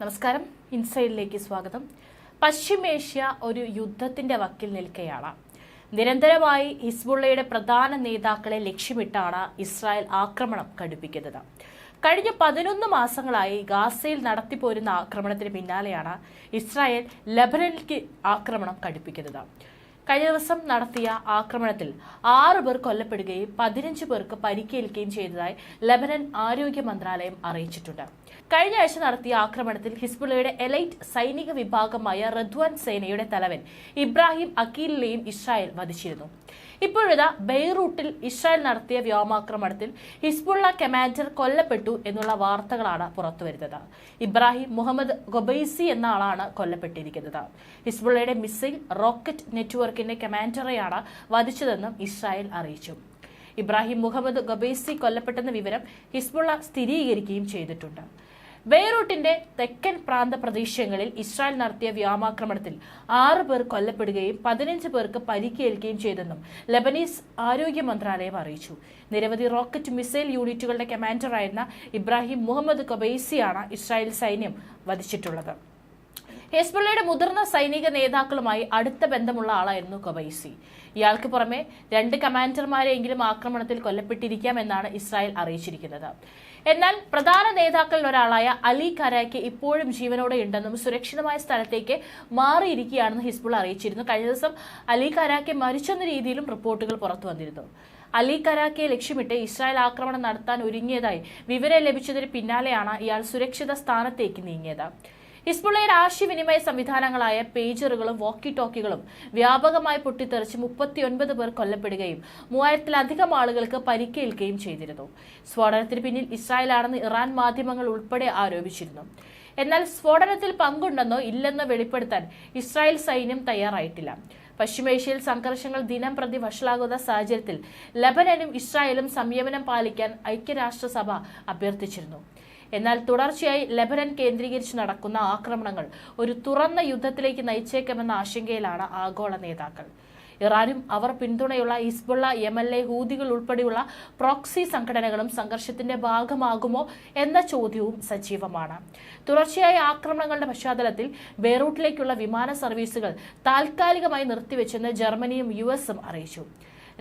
നമസ്കാരം. ഇൻസൈഡിലേക്ക് സ്വാഗതം. പശ്ചിമേഷ്യ ഒരു യുദ്ധത്തിന്റെ വക്കിൽ നിൽക്കുകയാണ് നിരന്തരമായി ഹിസ്ബുള്ളയുടെ പ്രധാന നേതാക്കളെ ലക്ഷ്യമിട്ടാണ് ഇസ്രായേൽ ആക്രമണം കടുപ്പിക്കുന്നത് കഴിഞ്ഞ പതിനൊന്ന് മാസങ്ങളായി ഗാസയിൽ നടത്തിപ്പോരുന്ന ആക്രമണത്തിന് പിന്നാലെയാണ് ഇസ്രായേൽ ലബനനിലേക്ക് ആക്രമണം കടുപ്പിക്കുന്നത് കഴിഞ്ഞ ദിവസം നടത്തിയ ആക്രമണത്തിൽ ആറ് പേർ കൊല്ലപ്പെടുകയും പതിനഞ്ച് പേർക്ക് പരിക്കേൽക്കുകയും ചെയ്തതായി ലബനൻ ആരോഗ്യ മന്ത്രാലയം അറിയിച്ചിട്ടുണ്ട്. കഴിഞ്ഞ ആഴ്ച നടത്തിയ ആക്രമണത്തിൽ ഹിസ്ബുള്ളയുടെ എലൈറ്റ് സൈനിക വിഭാഗമായ റദ്വാൻ സേനയുടെ തലവൻ ഇബ്രാഹിം അക്കീലിനെയും ഇസ്രായേൽ വധിച്ചിരുന്നു. ഇപ്പോഴിതാ ബെയ്റൂട്ടിൽ ഇസ്രായേൽ നടത്തിയ വ്യോമാക്രമണത്തിൽ ഹിസ്ബുള്ള കമാൻഡർ കൊല്ലപ്പെട്ടു എന്നുള്ള വാർത്തകളാണ് പുറത്തുവരുന്നത്. ഇബ്രാഹിം മുഹമ്മദ് ഗൊബൈസി എന്ന ആളാണ് കൊല്ലപ്പെട്ടിരിക്കുന്നത്. ഹിസ്ബുള്ളയുടെ മിസൈൽ റോക്കറ്റ് നെറ്റ്വർക്കിന്റെ കമാൻഡറെയാണ് വധിച്ചതെന്നും ഇസ്രായേൽ അറിയിച്ചു. ഇബ്രാഹിം മുഹമ്മദ് ഗൊബൈസി കൊല്ലപ്പെട്ടെന്ന വിവരം ഹിസ്ബുള്ള സ്ഥിരീകരിക്കുകയും ചെയ്തിട്ടുണ്ട്. ബെയ്റൂട്ടിന്റെ തെക്കൻ പ്രാന്ത പ്രദേശങ്ങളിൽ ഇസ്രായേൽ നടത്തിയ വ്യോമാക്രമണത്തിൽ ആറ് പേർ കൊല്ലപ്പെടുകയും പതിനഞ്ച് പേർക്ക് പരിക്കേൽക്കുകയും ചെയ്തെന്നും ലബനീസ് ആരോഗ്യ മന്ത്രാലയം അറിയിച്ചു. നിരവധി റോക്കറ്റ് മിസൈൽ യൂണിറ്റുകളുടെ കമാൻഡറായിരുന്ന ഇബ്രാഹിം മുഹമ്മദ് കൊബൈസിയാണ് ഇസ്രായേൽ സൈന്യം വധിച്ചിട്ടുള്ളത്. ഹെസ്ബുള്ളയുടെ മുതിർന്ന സൈനിക നേതാക്കളുമായി അടുത്ത ബന്ധമുള്ള ആളായിരുന്നു കൊബൈസി ഇയാൾക്ക് പുറമെ രണ്ട് കമാൻഡർമാരെയെങ്കിലും ആക്രമണത്തിൽ കൊല്ലപ്പെട്ടിരിക്കാം എന്നാണ് ഇസ്രായേൽ അറിയിച്ചിരിക്കുന്നത്. എന്നാൽ പ്രധാന നേതാക്കളിൽ ഒരാളായ അലി കരായ്ക്ക് ഇപ്പോഴും ജീവനോടെ ഉണ്ടെന്നും സുരക്ഷിതമായ സ്ഥലത്തേക്ക് മാറിയിരിക്കുകയാണെന്ന് ഹിസ്ബുൾ അറിയിച്ചിരുന്നു. കഴിഞ്ഞ ദിവസം അലി കരാക്കെ മരിച്ചെന്ന രീതിയിലും റിപ്പോർട്ടുകൾ പുറത്തു വന്നിരുന്നു. അലി കരാക്കെ ലക്ഷ്യമിട്ട് ഇസ്രായേൽ ആക്രമണം നടത്താൻ ഒരുങ്ങിയതായി വിവരം ലഭിച്ചതിന് പിന്നാലെയാണ് ഇയാൾ സുരക്ഷിത സ്ഥാനത്തേക്ക് നീങ്ങിയത്. ഹിസ്ബുള്ളയുടെ ആശയവിനിമയ സംവിധാനങ്ങളായ പേജറുകളും വോക്കി ടോക്കികളും വ്യാപകമായി പൊട്ടിത്തെറിച്ച് മുപ്പത്തിയൊൻപത് പേർ കൊല്ലപ്പെടുകയും മൂവായിരത്തിലധികം ആളുകൾക്ക് പരിക്കേൽക്കുകയും ചെയ്തിരുന്നു. സ്ഫോടനത്തിന് പിന്നിൽ ഇസ്രായേലാണെന്ന് ഇറാൻ മാധ്യമങ്ങൾ ഉൾപ്പെടെ ആരോപിച്ചിരുന്നു. എന്നാൽ സ്ഫോടനത്തിൽ പങ്കുണ്ടെന്നോ ഇല്ലെന്നോ വെളിപ്പെടുത്താൻ ഇസ്രായേൽ സൈന്യം തയ്യാറായിട്ടില്ല. പശ്ചിമേഷ്യയിൽ സംഘർഷങ്ങൾ ദിനം പ്രതി വഷളാകുന്ന സാഹചര്യത്തിൽ ലബനനും ഇസ്രായേലും സംയമനം പാലിക്കാൻ ഐക്യരാഷ്ട്രസഭ അഭ്യർത്ഥിച്ചിരുന്നു. എന്നാൽ തുടർച്ചയായി ലബനൻ കേന്ദ്രീകരിച്ച് നടക്കുന്ന ആക്രമണങ്ങൾ ഒരു തുറന്ന യുദ്ധത്തിലേക്ക് നയിച്ചേക്കുമെന്ന ആശങ്കയിലാണ് ആഗോള നേതാക്കൾ. ഇറാനും അവർ പിന്തുണയുള്ള ഹിസ്ബുള്ള എം എൽ എ ഹൂതികൾ ഉൾപ്പെടെയുള്ള പ്രോക്സി സംഘടനകളും സംഘർഷത്തിന്റെ ഭാഗമാകുമോ എന്ന ചോദ്യവും സജീവമാണ്. തുടർച്ചയായ ആക്രമണങ്ങളുടെ പശ്ചാത്തലത്തിൽ ബെയ്റൂട്ടിലേക്കുള്ള വിമാന സർവീസുകൾ താൽക്കാലികമായി നിർത്തിവെച്ചെന്ന് ജർമ്മനിയും യു അറിയിച്ചു.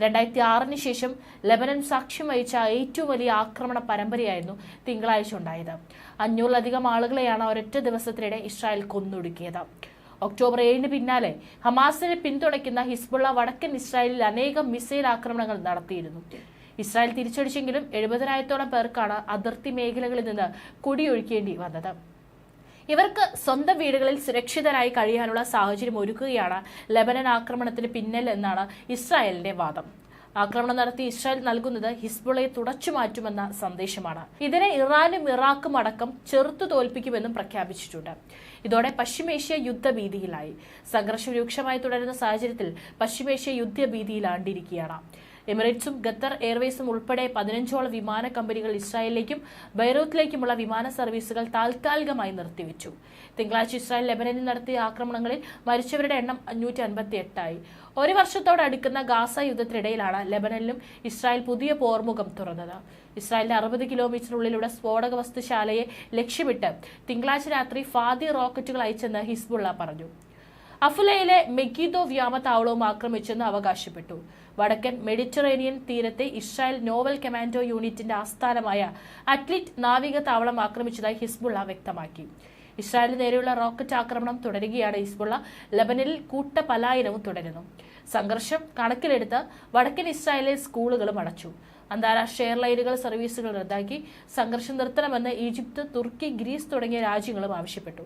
രണ്ടായിരത്തി ആറിന് ശേഷം ലബനൻ സാക്ഷ്യം വഹിച്ച ഏറ്റവും വലിയ ആക്രമണ പരമ്പരയായിരുന്നു തിങ്കളാഴ്ച ഉണ്ടായത്. അഞ്ഞൂറിലധികം ആളുകളെയാണ് ഒരൊറ്റ ദിവസത്തിനിടെ ഇസ്രായേൽ കൊന്നൊടുക്കിയത്. ഒക്ടോബർ ഏഴിന് പിന്നാലെ ഹമാസിനെ പിന്തുണയ്ക്കുന്ന ഹിസ്ബുള്ള വടക്കൻ ഇസ്രായേലിൽ അനേകം മിസൈൽ ആക്രമണങ്ങൾ നടത്തിയിരുന്നു. ഇസ്രായേൽ തിരിച്ചടിച്ചെങ്കിലും എഴുപതിനായിരത്തോളം പേർക്കാണ് അതിർത്തി മേഖലകളിൽ നിന്ന് കുടിയൊഴിക്കേണ്ടി വന്നത്. ഇവർക്ക് സ്വന്തം വീടുകളിൽ സുരക്ഷിതരായി കഴിയാനുള്ള സാഹചര്യം ഒരുക്കുകയാണ് ലബനൻ ആക്രമണത്തിന് പിന്നിൽ എന്നാണ് ഇസ്രായേലിന്റെ വാദം. ആക്രമണം നടത്തി ഇസ്രായേൽ നൽകുന്നത് ഹിസ്ബുളയെ തുടച്ചു മാറ്റുമെന്ന സന്ദേശമാണ്. ഇതിനെ ഇറാനും ഇറാഖും അടക്കം ചെറുത്തു തോൽപ്പിക്കുമെന്നും പ്രഖ്യാപിച്ചിട്ടുണ്ട്. ഇതോടെ പശ്ചിമേഷ്യ യുദ്ധഭീതിയിലായി. സംഘർഷം രൂക്ഷമായി തുടരുന്ന സാഹചര്യത്തിൽ പശ്ചിമേഷ്യ യുദ്ധഭീതിയിലാണ്ടിരിക്കുകയാണ് എമിറേറ്റ്സും ഖത്തർ എയർവേസും ഉൾപ്പെടെ പതിനഞ്ചോളം വിമാന കമ്പനികൾ ഇസ്രായേലിലേക്കും ബൈറൂത്തിലേക്കുമുള്ള വിമാന സർവീസുകൾ താൽക്കാലികമായി നിർത്തിവെച്ചു. തിങ്കളാഴ്ച ഇസ്രായേൽ ലെബനനിൽ നടത്തിയ ആക്രമണങ്ങളിൽ മരിച്ചവരുടെ എണ്ണം അഞ്ഞൂറ്റി അൻപത്തി എട്ടായി ഒരു വർഷത്തോടടുക്കുന്ന ഗാസ യുദ്ധത്തിനിടയിലാണ് ലെബനനിലും ഇസ്രായേൽ പുതിയ പോർമുഖം തുറന്നത്. ഇസ്രായേലിന്റെ അറുപത് കിലോമീറ്ററിനുള്ളിലൂടെ സ്ഫോടക വസ്തുശാലയെ ലക്ഷ്യമിട്ട് തിങ്കളാഴ്ച രാത്രി ഫാദി റോക്കറ്റുകൾ അയച്ചെന്ന് ഹിസ്ബുള്ള പറഞ്ഞു. അഫുലയിലെ മെഗീദോ വ്യോമത്താവളവും ആക്രമിച്ചെന്ന് അവകാശപ്പെട്ടു. വടക്കൻ മെഡിറ്ററേനിയൻ തീരത്തെ ഇസ്രായേൽ നോവൽ കമാൻഡോ യൂണിറ്റിന്റെ ആസ്ഥാനമായ അറ്റ്ലിറ്റ് നാവിക താവളം ആക്രമിച്ചതായി ഹിസ്ബുള്ള വ്യക്തമാക്കി. ഇസ്രായേലിന് നേരെയുള്ള റോക്കറ്റ് ആക്രമണം തുടരുകയാണ് ഹിസ്ബുള്ള. ലബനനിൽ കൂട്ട പലായനവും തുടരുന്നു. സംഘർഷം കണക്കിലെടുത്ത് വടക്കൻ ഇസ്രായേലിലെ സ്കൂളുകളും അടച്ചു. അന്താരാഷ്ട്ര എയർലൈനുകൾ സർവീസുകൾ റദ്ദാക്കി. സംഘർഷം നിർത്തണമെന്ന് ഈജിപ്ത് തുർക്കി ഗ്രീസ് തുടങ്ങിയ രാജ്യങ്ങളും ആവശ്യപ്പെട്ടു.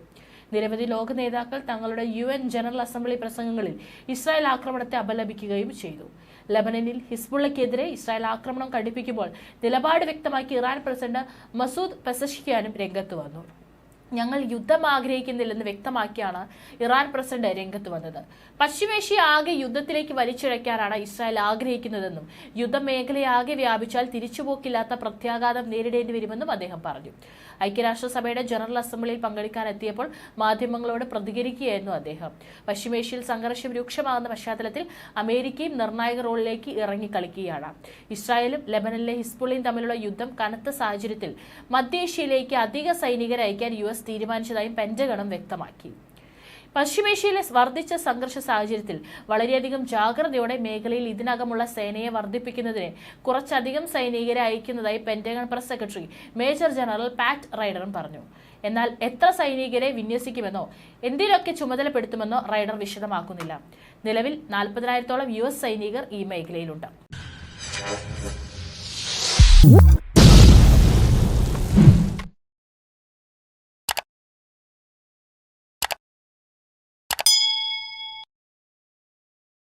നിരവധി ലോക നേതാക്കൾ തങ്ങളുടെ യു എൻ ജനറൽ അസംബ്ലി പ്രസംഗങ്ങളിൽ ഇസ്രായേൽ ആക്രമണത്തെ അപലപിക്കുകയും ചെയ്തു. ലബനനിൽ ഹിസ്ബുള്ളക്കെതിരെ ഇസ്രായേൽ ആക്രമണം കടുപ്പിക്കുമ്പോൾ നിലപാട് വ്യക്തമാക്കി ഇറാൻ പ്രസിഡന്റ് മസൂദ് പെസഷ്കിയാനും രംഗത്ത് വന്നു. ഞങ്ങൾ യുദ്ധം ആഗ്രഹിക്കുന്നില്ലെന്ന് വ്യക്തമാക്കിയാണ് ഇറാൻ പ്രസിഡന്റ് രംഗത്ത് വന്നത്. പശ്ചിമേഷ്യ ആകെ യുദ്ധത്തിലേക്ക് വലിച്ചിഴയ്ക്കാനാണ് ഇസ്രായേൽ ആഗ്രഹിക്കുന്നതെന്നും യുദ്ധമേഖലയാകെ വ്യാപിച്ചാൽ തിരിച്ചുപോക്കില്ലാത്ത പ്രത്യാഘാതം നേരിടേണ്ടി വരുമെന്നും അദ്ദേഹം പറഞ്ഞു. ഐക്യരാഷ്ട്രസഭയുടെ ജനറൽ അസംബ്ലിയിൽ പങ്കെടുക്കാനെത്തിയപ്പോൾ മാധ്യമങ്ങളോട് പ്രതികരിക്കുകയായിരുന്നു അദ്ദേഹം. പശ്ചിമേഷ്യയിൽ സംഘർഷം രൂക്ഷമാകുന്ന പശ്ചാത്തലത്തിൽ അമേരിക്കയും നിർണായക റോളിലേക്ക് ഇറങ്ങി കളിക്കുകയാണ് ഇസ്രായേലും ലെബനനിലെ ഹിസ്ബുള്ളയും തമ്മിലുള്ള യുദ്ധം കനത്ത സാഹചര്യത്തിൽ മധ്യേഷ്യയിലേക്ക് അധിക സൈനികരെ അയക്കാൻ യു എസ് തീരുമാനിച്ചതായും പെന്റഗണും വ്യക്തമാക്കി. പശ്ചിമേഷ്യയിലെ വർദ്ധിച്ച സംഘർഷ സാഹചര്യത്തിൽ വളരെയധികം ജാഗ്രതയോടെ മേഖലയിൽ ഇതിനകമുള്ള സേനയെ വർദ്ധിപ്പിക്കുന്നതിന് കുറച്ചധികം സൈനികരെ അയക്കുന്നതായി Pentagon press secretary major general Pat റൈഡറും പറഞ്ഞു. എന്നാൽ എത്ര സൈനികരെ വിന്യസിക്കുമെന്നോ എന്തിനൊക്കെ ചുമതലപ്പെടുത്തുമെന്നോ റൈഡർ വിശദമാക്കുന്നില്ല. നിലവിൽ നാൽപ്പതിനായിരത്തോളം യു എസ് സൈനികർ ഈ മേഖലയിലുണ്ട്.